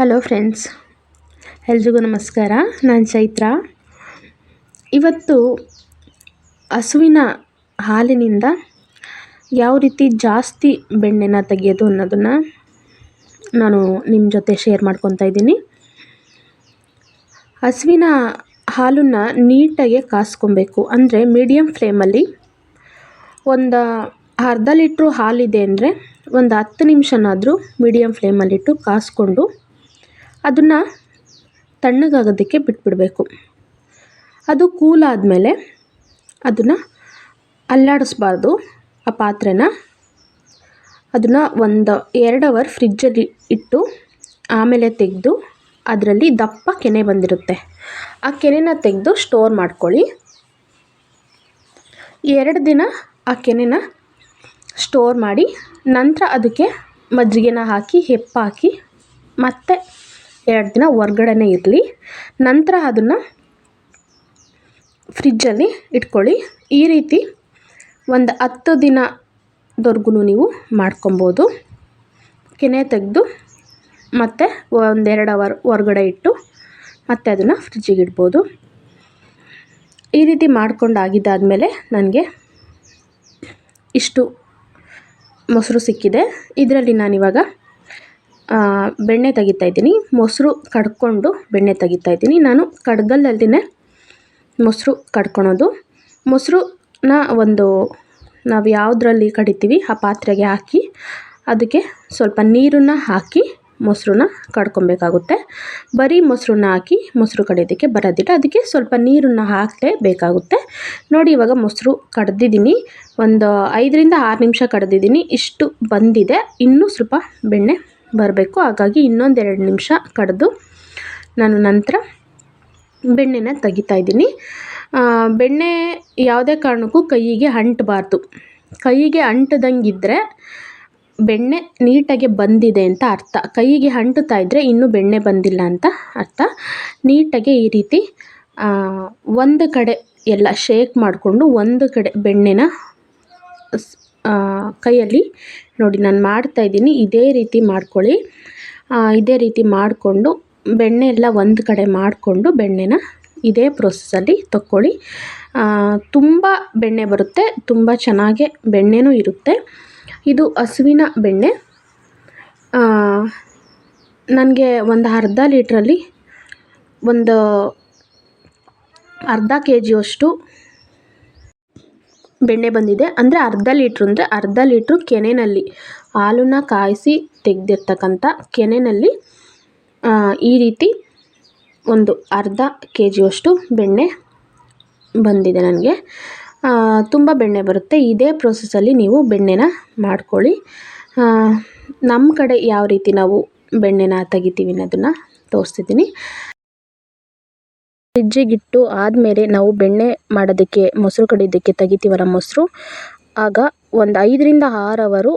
Hello friends ಎಲ್ರಿಗೂ ನಮಸ್ಕಾರ. ನಾನು ಚೈತ್ರ. ಇವತ್ತು ಹಸುವಿನ ಹಾಲಿನಿಂದ ಯಾವ ರೀತಿ ಜಾಸ್ತಿ ಬೆಣ್ಣೆನ ತೆಗೆಯೋದು ಅನ್ನೋದನ್ನು ನಾನು ನಿಮ್ಮ ಜೊತೆ ಶೇರ್ ಮಾಡ್ಕೊತಾ ಇದ್ದೀನಿ. ಹಸುವಿನ ಹಾಲನ್ನು ನೀಟಾಗಿ ಕಾಸ್ಕೊಬೇಕು. ಅಂದರೆ ಮೀಡಿಯಮ್ ಫ್ಲೇಮಲ್ಲಿ ಒಂದು ಅರ್ಧ ಲೀಟ್ರು ಹಾಲಿದೆ ಅಂದರೆ ಒಂದು ಹತ್ತು ನಿಮಿಷನಾದರೂ ಮೀಡಿಯಮ್ ಫ್ಲೇಮಲ್ಲಿಟ್ಟು ಕಾಸ್ಕೊಂಡು ಅದನ್ನು ತಣ್ಣಗಾಗೋದಕ್ಕೆ ಬಿಟ್ಬಿಡಬೇಕು. ಅದು ಕೂಲ್ ಆದಮೇಲೆ ಅದನ್ನು ಅಲ್ಲಾಡಿಸ್ಬಾರ್ದು. ಆ ಪಾತ್ರೆನ ಅದನ್ನು ಒಂದು ಎರಡು ಅವರ್ ಫ್ರಿಜ್ಜಲ್ಲಿ ಇಟ್ಟು ಆಮೇಲೆ ತೆಗೆದು ಅದರಲ್ಲಿ ದಪ್ಪ ಕೆನೆ ಬಂದಿರುತ್ತೆ. ಆ ಕೆನೆನ ತೆಗೆದು ಸ್ಟೋರ್ ಮಾಡ್ಕೊಳ್ಳಿ. ಎರಡು ದಿನ ಆ ಕೆನೆನ ಸ್ಟೋರ್ ಮಾಡಿ ನಂತರ ಅದಕ್ಕೆ ಮಜ್ಜಿಗೆನ ಹಾಕಿ, ಹೆಪ್ಪಾಕಿ ಮತ್ತೆ ಎರಡು ದಿನ ಹೊರ್ಗಡೆನೇ ಇರಲಿ. ನಂತರ ಅದನ್ನು ಫ್ರಿಜ್ಜಲ್ಲಿ ಇಟ್ಕೊಳ್ಳಿ. ಈ ರೀತಿ ಒಂದು ಹತ್ತು ದಿನದವರೆಗೂ ನೀವು ಮಾಡ್ಕೊಬೋದು. ಕೆನೆ ತೆಗೆದು ಮತ್ತು ಒಂದೆರಡು ಅವರ್ ಹೊರ್ಗಡೆ ಇಟ್ಟು ಮತ್ತೆ ಅದನ್ನು ಫ್ರಿಜ್ಜಿಗೆ ಇಡ್ಬೋದು. ಈ ರೀತಿ ಮಾಡ್ಕೊಂಡಾಗಿದ್ದಾದಮೇಲೆ ನನಗೆ ಇಷ್ಟು ಮೊಸರು ಸಿಕ್ಕಿದೆ. ಇದರಲ್ಲಿ ನಾನಿವಾಗ ಬೆಣ್ಣೆ ತೆಗಿತಾ ಇದ್ದೀನಿ. ಮೊಸರು ಕಡ್ಕೊಂಡು ಬೆಣ್ಣೆ ತೆಗಿತಾ ಇದ್ದೀನಿ. ನಾನು ಕಡ್ಗಲ್ಲಲ್ಲೇ ಮೊಸರು ಕಡ್ಕೊಳೋದು. ಮೊಸರನ್ನ ಒಂದು ನಾವು ಯಾವುದ್ರಲ್ಲಿ ಕಡಿತೀವಿ, ಆ ಪಾತ್ರೆಗೆ ಹಾಕಿ ಅದಕ್ಕೆ ಸ್ವಲ್ಪ ನೀರನ್ನು ಹಾಕಿ ಮೊಸರನ್ನ ಕಡ್ಕೊಬೇಕಾಗುತ್ತೆ. ಬರೀ ಮೊಸರನ್ನ ಹಾಕಿ ಮೊಸರು ಕಡಿಯೋದಕ್ಕೆ ಬರೋದಿಲ್ಲ. ಅದಕ್ಕೆ ಸ್ವಲ್ಪ ನೀರನ್ನು ಹಾಕಲೇಬೇಕಾಗುತ್ತೆ. ನೋಡಿ, ಇವಾಗ ಮೊಸರು ಕಡ್ದಿದ್ದೀನಿ. ಒಂದು ಐದರಿಂದ ಆರು ನಿಮಿಷ ಕಡ್ದಿದ್ದೀನಿ. ಇಷ್ಟು ಬಂದಿದೆ. ಇನ್ನೂ ಸ್ವಲ್ಪ ಬೆಣ್ಣೆ ಬರಬೇಕು. ಹಾಗಾಗಿ ಇನ್ನೊಂದೆರಡು ನಿಮಿಷ ಕಡಿದು ನಾನು ನಂತರ ಬೆಣ್ಣೆನ ತೆಗಿತಾ ಇದ್ದೀನಿ. ಬೆಣ್ಣೆ ಯಾವುದೇ ಕಾರಣಕ್ಕೂ ಕೈಯಿಗೆ ಅಂಟಬಾರ್ದು. ಕೈಯಿಗೆ ಅಂಟದಂಗಿದ್ದರೆ ಬೆಣ್ಣೆ ನೀಟಾಗಿ ಬಂದಿದೆ ಅಂತ ಅರ್ಥ. ಕೈಯಿಗೆ ಅಂಟುತ್ತಾ ಇದ್ದರೆ ಇನ್ನೂ ಬೆಣ್ಣೆ ಬಂದಿಲ್ಲ ಅಂತ ಅರ್ಥ. ನೀಟಾಗಿ ಈ ರೀತಿ ಒಂದು ಕಡೆ ಎಲ್ಲ ಶೇಕ್ ಮಾಡಿಕೊಂಡು ಒಂದು ಕಡೆ ಬೆಣ್ಣೆನ ಕೈಯಲ್ಲಿ. ನೋಡಿ, ನಾನು ಮಾಡ್ತಾ ಇದ್ದೀನಿ. ಇದೇ ರೀತಿ ಮಾಡ್ಕೊಳ್ಳಿ. ಇದೇ ರೀತಿ ಮಾಡಿಕೊಂಡು, ಬೆಣ್ಣೆ ಎಲ್ಲ ಒಂದು ಕಡೆ ಮಾಡಿಕೊಂಡು, ಬೆಣ್ಣೆನ ಇದೇ ಪ್ರೊಸೆಸ್ಸಲ್ಲಿ ತಕ್ಕೊಳ್ಳಿ. ತುಂಬ ಬೆಣ್ಣೆ ಬರುತ್ತೆ. ತುಂಬ ಚೆನ್ನಾಗೆ ಬೆಣ್ಣೆನೂ ಇರುತ್ತೆ. ಇದು ಹಸುವಿನ ಬೆಣ್ಣೆ. ನನಗೆ ಒಂದು ಅರ್ಧ ಲೀಟ್ರಲ್ಲಿ ಒಂದು ಅರ್ಧ ಕೆ ಜಿಯಷ್ಟು ಬೆಣ್ಣೆ ಬಂದಿದೆ. ಅಂದರೆ ಅರ್ಧ ಲೀಟ್ರ್ ಅಂದರೆ ಅರ್ಧ ಲೀಟ್ರು ಕೆನೆಯಲ್ಲಿ ಹಾಲನ್ನ ಕಾಯಿಸಿ ತೆಗೆದಿರ್ತಕ್ಕಂಥ ಕೆನೆಯಲ್ಲಿ ಈ ರೀತಿ ಒಂದು ಅರ್ಧ ಕೆ ಜಿಯಷ್ಟು ಬೆಣ್ಣೆ ಬಂದಿದೆ ನನಗೆ. ತುಂಬ ಬೆಣ್ಣೆ ಬರುತ್ತೆ. ಇದೇ ಪ್ರೊಸೆಸಲ್ಲಿ ನೀವು ಬೆಣ್ಣೆನ ಮಾಡ್ಕೊಳ್ಳಿ. ನಮ್ಮ ಕಡೆ ಯಾವ ರೀತಿ ನಾವು ಬೆಣ್ಣೆನ ತೆಗಿತೀವಿ ಅನ್ನೋದನ್ನು ತೋರಿಸ್ತಿದ್ದೀನಿ. ಫ್ರಿಜ್ಜಿಗಿಟ್ಟು ಆದಮೇಲೆ ನಾವು ಬೆಣ್ಣೆ ಮಾಡೋದಕ್ಕೆ, ಮೊಸರು ಕಡಿಯೋದಕ್ಕೆ ತೆಗಿತೀವಲ್ಲ ಮೊಸರು. ಆಗ ಒಂದು ಐದರಿಂದ ಆರು ಅವರು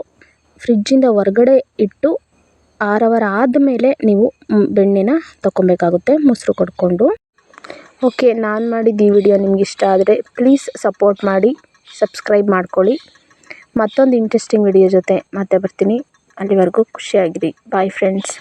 ಫ್ರಿಜ್ಜಿಂದ ಹೊರ್ಗಡೆ ಇಟ್ಟು ಆರು ಅವರ್ ಆದಮೇಲೆ ನೀವು ಬೆಣ್ಣೆನ ತಗೊಬೇಕಾಗುತ್ತೆ ಮೊಸರು ಕಡ್ಕೊಂಡು. ಓಕೆ, ನಾನು ಮಾಡಿದ್ದು ಈ ವಿಡಿಯೋ ನಿಮ್ಗೆ ಇಷ್ಟ ಆದರೆ ಪ್ಲೀಸ್ ಸಪೋರ್ಟ್ ಮಾಡಿ ಸಬ್ಸ್ಕ್ರೈಬ್ ಮಾಡ್ಕೊಳ್ಳಿ. ಮತ್ತೊಂದು ಇಂಟ್ರೆಸ್ಟಿಂಗ್ ವಿಡಿಯೋ ಜೊತೆ ಮತ್ತೆ ಬರ್ತೀನಿ. ಅಲ್ಲಿವರೆಗೂ ಖುಷಿಯಾಗಿರಿ. Bye friends